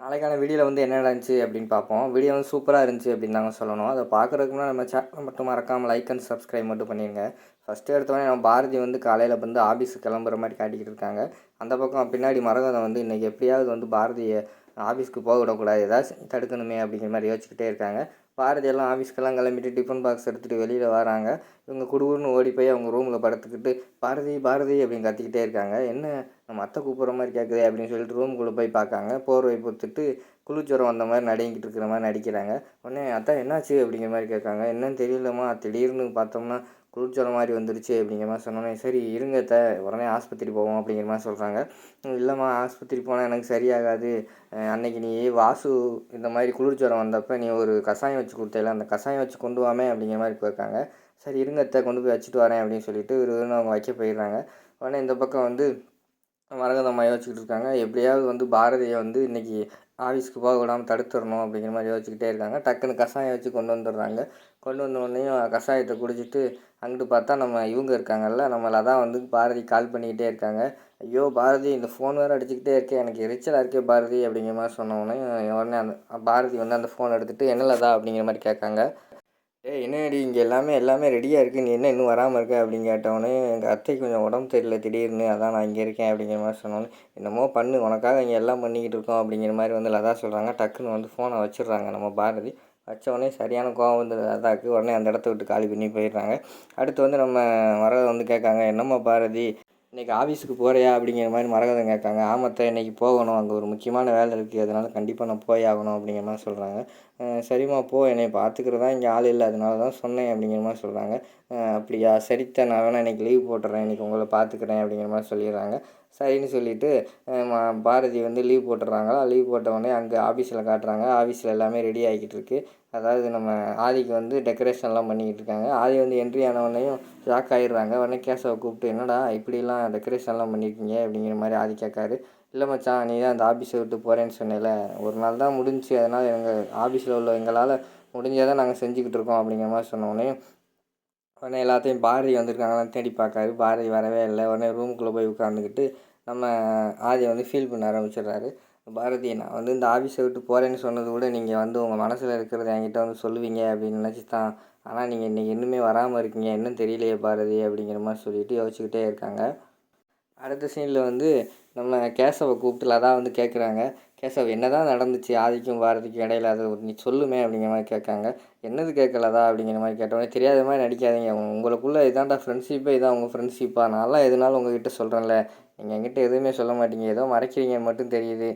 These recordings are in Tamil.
நாளைக்கான வீடியோவில் வந்து என்ன நடந்துச்சு அப்படின்னு பார்ப்போம். வீடியோ வந்து சூப்பராக இருந்துச்சு அப்படின்னு தாங்க சொல்லணும். அதை பார்க்குறதுக்கு முன்னாடி நம்ம சேனல் மட்டும் மறக்காமல் லைக் அண்ட் சப்ஸ்கிரைப் மட்டும் பண்ணிடுங்க ஃபஸ்ட்டு எடுத்தோடனே நம்ம பாரதி வந்து காலையில் வந்து ஆஃபீஸுக்கு கிளம்புற மாதிரி காட்டிக்கிட்டு இருக்காங்க. அந்த பக்கம் பின்னாடி மரகதம் வந்து இன்றைக்கி எப்படியாவது வந்து பாரதியை ஆஃபீஸ்க்கு போக விடக்கூடாது ஏதாச்சும் தடுக்கணுமே அப்படிங்கிற மாதிரி யோசிச்சுக்கிட்டே இருக்காங்க. பாரதி எல்லாம் ஆஃபீஸ்க்கெல்லாம் கிளம்பிட்டு டிஃபன் பாக்ஸ் எடுத்துகிட்டு வெளியில் வராங்க. இவங்க குடுகுடுன்னு ஓடி போய் அவங்க ரூமில் படுத்துக்கிட்டு பாரதி பாரதி அப்படின்னு கத்திக்கிட்டே இருக்காங்க. என்ன நம்ம அத்தை கூப்பிட்ற மாதிரி கேட்குதே அப்படின்னு சொல்லிட்டு ரூமுக்குள்ளே போய் பார்க்காங்க. போர்வை பொத்துட்டு குளிச்சுரம் வந்த மாதிரி நடிங்கிட்டு இருக்கிற மாதிரி நடிக்கிறாங்க. உடனே அத்தா என்னாச்சு? அப்படிங்கிற மாதிரி கேட்காங்க. என்னன்னு தெரியலம்மா. திடீர்னு பார்த்தோம்னா குளிர்ஜுரம் மாதிரி வந்துருச்சு அப்படிங்கிற மாதிரி சொன்னோன்னே சரி இருங்க த உடனே ஆஸ்பத்திரி போவோம் அப்படிங்கிற மாதிரி சொல்கிறாங்க இல்லைம்மா ஆஸ்பத்திரி போனால் எனக்கு சரியாகாது. அன்னைக்கு நீ வாசு இந்த மாதிரி குளிர்ஜுரம் வந்தப்போ நீ ஒரு கஷாயம் வச்சு கொடுத்தல அந்த கஷாயம் வச்சு கொண்டு வாமே அப்படிங்கிற மாதிரி போயிருக்காங்க. சரி இருங்கத்தை கொண்டு போய் வச்சுட்டு வரேன் அப்படின்னு சொல்லிட்டு ஒரு அவங்க வைக்க போயிடுறாங்க. உடனே இந்த பக்கம் வந்து மரகதம்மா வச்சுக்கிட்டு இருக்காங்க. எப்படியாவது வந்து பாரதியை வந்து இன்றைக்கி ஆஃபீஸ்க்கு போக விடாமல் தடுத்துடணும் அப்படிங்கிற மாதிரி யோசிச்சுக்கிட்டே இருக்காங்க. டக்குன்னு கஷாயம் வச்சு கொண்டு வந்துடுறாங்க. கொண்டு வந்தோடனையும் கஷாயத்தை குடிச்சிட்டு அங்கிட்டு பார்த்தா நம்ம இவங்க இருக்காங்கல்ல நம்மளை தான் வந்து பாரதி கால் பண்ணிக்கிட்டே இருக்காங்க. ஐயோ பாரதி இந்த ஃபோன் வேறு அடிச்சுக்கிட்டே இருக்கே எனக்கு எரிச்சலாக இருக்கே பாரதி அப்படிங்கிற மாதிரி சொன்ன உடனே உடனே அந்த பாரதி வந்து அந்த ஃபோன் எடுத்துகிட்டு என்னலதா அப்படிங்கிற மாதிரி கேட்காங்க. ஏய் என்னடி இங்கே எல்லாமே எல்லாமே ரெடியாக இருக்குது நீ என்ன இன்னும் வராமல் இருக்க? அப்படின்னு கேட்டவொடனே எங்கள் அத்தைக்கு கொஞ்சம் உடம்பு தெரியல திடீர்னு. அதான் நான் இங்கே இருக்கேன் அப்படிங்கிற மாதிரி சொன்னோன்னே என்னமோ பண்ணு உனக்காக இங்கே எல்லாம் பண்ணிக்கிட்டு இருக்கோம் அப்படிங்கிற மாதிரி வந்து லதா சொல்கிறாங்க டக்குன்னு வந்து ஃபோனை வச்சிடுறாங்க நம்ம பாரதி. வச்ச சரியான கோவம் வந்து லதாக்கு உடனே அந்த இடத்த விட்டு காலி பண்ணி போயிடுறாங்க. அடுத்து வந்து நம்ம மரகதம் வந்து கேட்காங்க என்னம்மா பாரதி? இன்றைக்கி ஆஃபீஸுக்கு போகிறியா அப்படிங்கிற மாதிரி மரகதம் கேட்காங்க. ஆமத்தை இன்றைக்கி போகணும். அங்கே ஒரு முக்கியமான வேலை இருக்குது அதனால் கண்டிப்பாக நான் போய் ஆகணும் அப்படிங்கிற மாதிரி சொல்கிறாங்க சரிம்மா போ. என்னை பார்த்துக்கிறதா இங்கே ஆள் இல்லை. அதனால தான் சொன்னேன் அப்படிங்கிற மாதிரி சொல்கிறாங்க அப்படியா? சரித்த நான் வேணா இன்றைக்கி லீவ் போட்டுறேன். இன்றைக்கி உங்களை பார்த்துக்கிறேன் அப்படிங்கிற மாதிரி சொல்லிடுறாங்க. சரின்னு சொல்லிவிட்டு பாரதி வந்து லீவ் போட்டுடுறாங்களா லீவ் போட்ட உடனே அங்கே ஆஃபீஸில் காட்டுறாங்க. ஆஃபீஸில் எல்லாமே ரெடி ஆகிக்கிட்டு இருக்கு. அதாவது நம்ம ஆதிக்கு வந்து டெக்கரேஷன்லாம் பண்ணிக்கிட்டு இருக்காங்க. ஆதி வந்து என்ட்ரி ஆனவொடனையும் ஷாக் ஆகிடுறாங்க உடனே கேசவை கூப்பிட்டு என்னடா இப்படிலாம் டெக்கரேஷன்லாம் பண்ணியிருக்கீங்க அப்படிங்கிற மாதிரி ஆதி கேட்காரு. இல்லை மச்சான் நீ தான் அந்த ஆஃபீஸை விட்டு போகிறேன்னு சொன்னேல. ஒரு நாள் தான் முடிஞ்சுச்சு. அதனால் எங்கள் ஆஃபீஸில் உள்ள எங்களால் முடிஞ்சதை நாங்கள் செஞ்சுக்கிட்டு இருக்கோம். அப்படிங்கிற மாதிரி சொன்னோடனே உடனே எல்லாத்தையும் பாரதி வந்திருக்காங்களான்னு தேடி பார்க்காரு. பாரதி வரவே இல்லை. உடனே ரூமுக்குள்ளே போய் உட்காந்துக்கிட்டு நம்ம ஆதியை வந்து ஃபீல் பண்ண ஆரம்பிச்சிடுறாரு. பாரதி நான் வந்து இந்த ஆஃபீஸை விட்டு போகிறேன்னு சொன்னது கூட நீங்கள் வந்து உங்கள் மனசில் இருக்கிறத என்கிட்ட வந்து சொல்லுவீங்க அப்படின்னு நினச்சி தான். ஆனால் நீங்கள் இன்றைக்கி இன்னுமே வராமல் இருக்கீங்க. இன்னும் தெரியலையே பாரதி அப்படிங்கிற மாதிரி சொல்லிட்டு யோசிச்சுக்கிட்டே இருக்காங்க. அடுத்த சீனில் வந்து நம்ம கேசவை கூப்பிட்டு லதா வந்து கேட்குறாங்க கேசவ் என்ன தான் நடந்துச்சு? ஆதிக்கும் பாரதிக்கும் இடையில அது நீ சொல்லுமே அப்படிங்கிற மாதிரி கேட்காங்க. என்னது கேட்கலதா அப்படிங்கிற மாதிரி கேட்டோடனே தெரியாத மாதிரி நடிக்காதீங்க. உங்களுக்குள்ளே இதான்டா ஃப்ரெண்ட்ஷிப்பே இதான் உங்கள் ஃப்ரெண்ட்ஷிப்பாக நான்லாம் எதுனாலும் உங்ககிட்ட சொல்கிறேன்ல நீங்கள் என்கிட்ட எதுவுமே சொல்ல மாட்டீங்க. ஏதோ மறைக்கிறீங்கன்னு மட்டும் தெரியுது.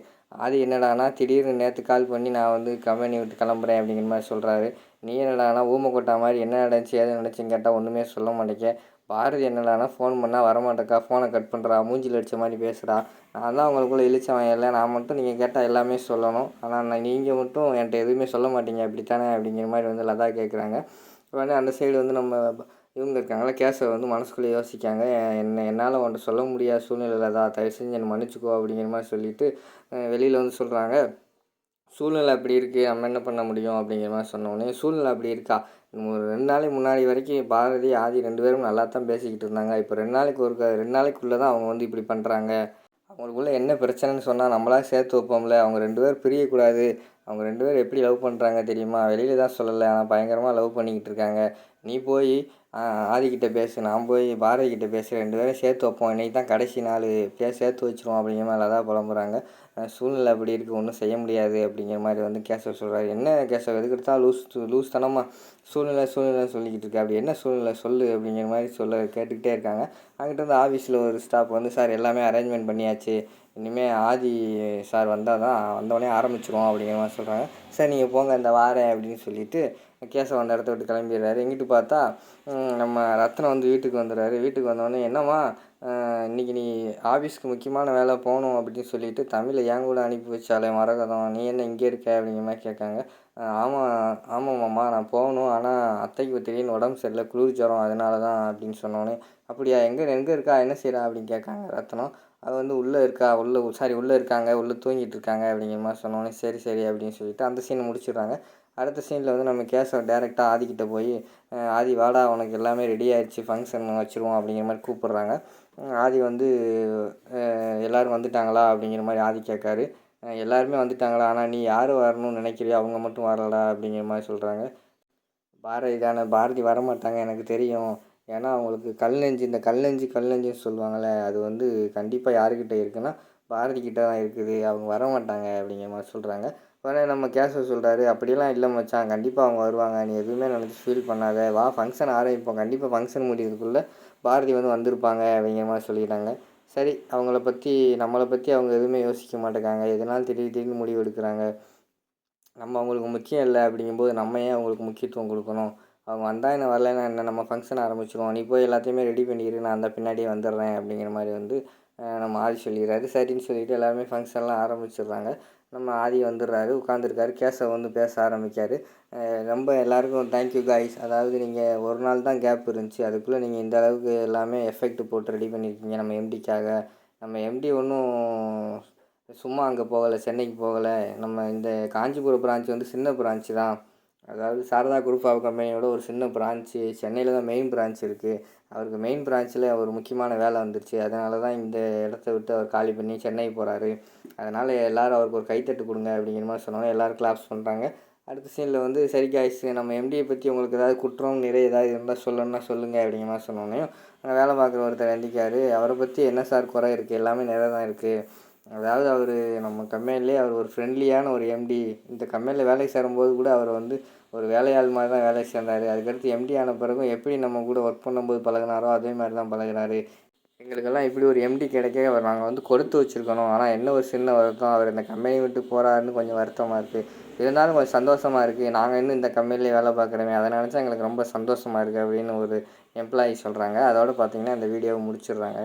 அது என்னடானா திடீர்னு நேற்று கால் பண்ணி நான் வந்து கம்பெனி விட்டு கிளம்புறேன் அப்படிங்கிற மாதிரி சொல்கிறாரு நீ என்னடானா ஊமை கொட்டா மாதிரி என்ன நடந்துச்சு ஏது நடந்துச்சுன்னு கேட்டால் ஒன்றுமே சொல்ல மாட்டேங்க. பாரதி என்னடானா ஃபோன் பண்ணால் வரமாட்டேக்கா ஃபோனை கட் பண்ணுறா மூஞ்சில் அடித்த மாதிரி பேசுகிறா நான் தான் அவங்களுக்குள்ளே இழிச்சவன் இல்லை நான் மட்டும் நீங்கள் கேட்டால் எல்லாமே சொல்லணும். ஆனால் நான் நீங்கள் மட்டும் என்கிட்ட எதுவுமே சொல்ல மாட்டீங்க அப்படித்தானே அப்படிங்கிற மாதிரி வந்து லதா கேட்குறாங்க உடனே அந்த சைடு வந்து நம்ம இவங்க இருக்காங்களா கேஸை வந்து மனசுக்குள்ளே யோசிக்காங்க. என்ன என்னால் உன்ட்ட சொல்ல முடியாத சூழ்நிலை தான் தயவு செஞ்சு என்னை மன்னிச்சிக்கோ அப்படிங்கிற மாதிரி சொல்லிவிட்டு வெளியில் வந்து சொல்கிறாங்க சூழ்நிலை அப்படி இருக்குது நம்ம என்ன பண்ண முடியும் அப்படிங்கிற மாதிரி சொன்னோடனே சூழ்நிலை அப்படி இருக்கா? ஒரு ரெண்டு நாளைக்கு முன்னாடி வரைக்கும் பாரதி ஆதி ரெண்டு பேரும் நல்லா தான் பேசிக்கிட்டு இருந்தாங்க. இப்போ ரெண்டு நாளைக்கு ஒரு ரெண்டு நாளைக்குள்ளே தான் அவங்க வந்து இப்படி பண்ணுறாங்க அவங்களுக்குள்ள என்ன பிரச்சனைன்னு சொன்னால் நம்மளா சேர்த்து வைப்போம்ல. அவங்க ரெண்டு பேரும் பிரியக்கூடாது. அவங்க ரெண்டு பேரும் எப்படி லவ் பண்ணுறாங்க தெரியுமா? வெளியில் தான் சொல்லலை. ஆனால் பயங்கரமாக லவ் பண்ணிக்கிட்டு இருக்காங்க. நீ போய் ஆதிக்கிட்ட பேசு. நான் போய் பாரதி கிட்ட பேசு. ரெண்டு பேரும் சேர்த்து வைப்போம். இன்றைக்கி தான் கடைசி நாள். எப்படியா சேர்த்து வச்சிருவோம் அப்படிங்கிற மாதிரி தான் புலம்புறாங்க. சூழ்நிலை அப்படி இருக்குது ஒன்றும் செய்ய முடியாது அப்படிங்கிற மாதிரி வந்து கேசவ் சொல்கிறாரு என்ன கேசவ் எதுக்கு எடுத்தால் லூஸ் லூஸ் தனமாக சூழ்நிலை சூழ்நிலை சொல்லிக்கிட்டு இருக்கு. அப்படி என்ன சூழ்நிலை? சொல்லு அப்படிங்கிற மாதிரி சொல்ல கேட்டுக்கிட்டே இருக்காங்க. அங்கிட்ட வந்து ஆஃபீஸில் ஒரு ஸ்டாஃப் வந்து சார் எல்லாமே அரேஞ்ச்மெண்ட் பண்ணியாச்சு. இனிமேல் ஆதி சார் வந்தால் தான் வந்தோடனே ஆரம்பிச்சிருவோம் அப்படிங்கிற மாதிரி சொல்கிறாங்க சார் நீங்கள் போங்க இந்த வாரேன் அப்படின்னு சொல்லிட்டு கேசவ அந்த இடத்த விட்டு கிளம்பிடுறாரு. எங்கிட்டு பார்த்தா நம்ம ரத்னம் வந்து வீட்டுக்கு வந்துடுறாரு. வீட்டுக்கு வந்தோடனே என்னம்மா இன்றைக்கி நீ ஆஃபீஸ்க்கு முக்கியமான வேலை போகணும் அப்படின்னு சொல்லிட்டு தமிழை ஏன் கூட அனுப்பி வச்சாலே மரகதம். நீ என்ன இங்கே இருக்க? அப்படிங்கிற மாதிரி கேட்காங்க. ஆமாம் ஆமாம்மாம்மா நான் போகணும். ஆனால் அத்தைக்கு திடீர்னு உடம்பு சரியில்லை குளிர் ஜுரம் அதனால தான் அப்படின்னு சொன்னோன்னே அப்படியா எங்கே எங்கே இருக்கா? என்ன செய்கிறா அப்படின்னு கேட்காங்க ரத்னம். அது வந்து உள்ளே இருக்கா உள்ளே சாரி உள்ளே இருக்காங்க உள்ளே தூங்கிட்டு இருக்காங்க அப்படிங்கிற மாதிரி சொன்னோன்னே சரி சரி அப்படின்னு சொல்லிட்டு அந்த சீனை முடிச்சிடுறாங்க. அடுத்த சீனில் வந்து நம்ம கேஸை டேரெக்டாக ஆதிக்கிட்ட போய் ஆதி வாடா உனக்கு எல்லாமே ரெடி ஆயிடுச்சு ஃபங்க்ஷன் வச்சுருவோம் அப்படிங்கிற மாதிரி கூப்பிட்றாங்க. ஆதி வந்து எல்லோரும் வந்துட்டாங்களா அப்படிங்கிற மாதிரி ஆதி கேட்காரு. எல்லாருமே வந்துட்டாங்களா ஆனால் நீ யார் வரணும்னு நினைக்கிறியோ அவங்க மட்டும் வரலடா அப்படிங்கிற மாதிரி சொல்கிறாங்க பாரதி தானே பாரதி வரமாட்டாங்க எனக்கு தெரியும். ஏன்னா அவங்களுக்கு கல் நெஞ்சு இந்த கல் நெஞ்சு கல் நெஞ்சுன்னு சொல்லுவாங்கள்ல அது வந்து கண்டிப்பாக யாருக்கிட்ட இருக்குன்னா பாரதி கிட்ட தான் இருக்குது. அவங்க வர மாட்டாங்க அப்படிங்கிற மாதிரி சொல்கிறாங்க உடனே நம்ம கேசவ சொல்கிறாரு அப்படியெல்லாம் இல்லை மச்சான். கண்டிப்பாக அவங்க வருவாங்க. நீ எதுவுமே நினச்சி ஃபீல் பண்ணாத. வா ஃபங்க்ஷன் ஆரம்பிப்போம். கண்டிப்பாக ஃபங்க்ஷன் முடியறதுக்குள்ளே பாரதி வந்து வந்திருப்பாங்க அப்படிங்கிற மாதிரி சொல்லிட்டாங்க. சரி அவங்கள பற்றி நம்மளை பற்றி அவங்க எதுவுமே யோசிக்க மாட்டேங்காங்க எதனால் திடீர் திடீர்னு முடிவு எடுக்கிறாங்க? நம்ம அவங்களுக்கு முக்கியம் இல்லை அப்படிங்கும்போது நம்ம ஏன் அவங்களுக்கு முக்கியத்துவம் கொடுக்கணும்? அவங்க வந்தால் என்ன வரலைன்னா என்ன? நம்ம ஃபங்க்ஷன் ஆரம்பிச்சிருவோம். நீ போய் எல்லாத்தையுமே ரெடி பண்ணிடு நான் அந்த பின்னாடியே வந்துடுறேன் அப்படிங்கிற மாதிரி வந்து நம்ம ஆதி சொல்லிடுறாரு. சரின்னு சொல்லிட்டு எல்லாருமே ஃபங்க்ஷன்லாம் ஆரம்பிச்சிடுறாங்க. நம்ம ஆதி வந்துடுறாரு உட்காந்துருக்காரு கேஸை வந்து பேச ஆரம்பிக்கார். ரொம்ப எல்லாருக்கும் தேங்க்யூ காய்ஸ் அதாவது நீங்கள் ஒரு நாள் தான் கேப் இருந்துச்சு. அதுக்குள்ளே நீங்கள் இந்த அளவுக்கு எல்லாமே எஃபெக்ட் போட்டு ரெடி பண்ணியிருக்கீங்க நம்ம எம்டிக்காக நம்ம எம்டி ஒன்றும் சும்மா அங்கே போகலை சென்னைக்கு போகலை. நம்ம இந்த காஞ்சிபுரம் பிரான்ச் வந்து சின்ன பிரான்ச்சு தான். அதாவது சாரதா குரூப் ஆஃப் கம்பெனியோட ஒரு சின்ன பிரான்ச்சு சென்னையில் தான் மெயின் பிரான்ச் இருக்குது அவருக்கு மெயின் பிரான்ச்சில் ஒரு முக்கியமான வேலை வந்துருச்சு. அதனால தான் இந்த இடத்த விட்டு அவர் காலி பண்ணி சென்னை போகிறாரு அதனால் எல்லோரும் அவருக்கு ஒரு கைத்தட்டு கொடுங்க அப்படிங்கிற மாதிரி சொன்னோன்னே எல்லோரும் கிளாப்ஸ் பண்ணுறாங்க அடுத்த சீனில் வந்து சரி காய்ஸ் நம்ம எம்டியை பற்றி உங்களுக்கு ஏதாவது குற்றம் நிறைய ஏதாவது இருந்தால் சொல்லணும்னா சொல்லுங்கள் அப்படிங்கிற மாதிரி சொன்னோன்னே அங்கே வேலை பார்க்குற ஒருத்தர் எந்திக்காரு. அவரை பற்றி என்ன சார் குறை இருக்குது எல்லாமே நிறைய தான் இருக்குது அதாவது அவர் நம்ம கம்பெனிலே அவர் ஒரு ஃப்ரெண்ட்லியான ஒரு எம்டி இந்த கம்பெனியில் வேலைக்கு சேரும்போது கூட அவர் வந்து ஒரு வேலையாள் மாதிரி தான் வேலைக்கு சேர்ந்தார். அதுக்கடுத்து எம்டி ஆன பிறகும் எப்படி நம்ம கூட ஒர்க் பண்ணும்போது பழகுனாரோ அதே மாதிரி தான் பழகினார் எங்களுக்கெல்லாம் இப்படி ஒரு எம்டி கிடைக்க அவர் நாங்கள் வந்து கொடுத்து வச்சுருக்கணும். ஆனால் என்ன ஒரு சின்ன வருத்தம். அவர் இந்த கம்பெனி விட்டு போகிறாருன்னு கொஞ்சம் வருத்தமாக இருக்குது இருந்தாலும் கொஞ்சம் சந்தோஷமாக இருக்குது நாங்கள் இன்னும் இந்த கம்பெனிலே வேலை பார்க்குறோமே. அதை நினச்சா எங்களுக்கு ரொம்ப சந்தோஷமாக இருக்குது அப்படின்னு ஒரு எம்ப்ளாயி சொல்கிறாங்க அதோட பார்த்திங்கன்னா இந்த வீடியோவை முடிச்சிடுறாங்க.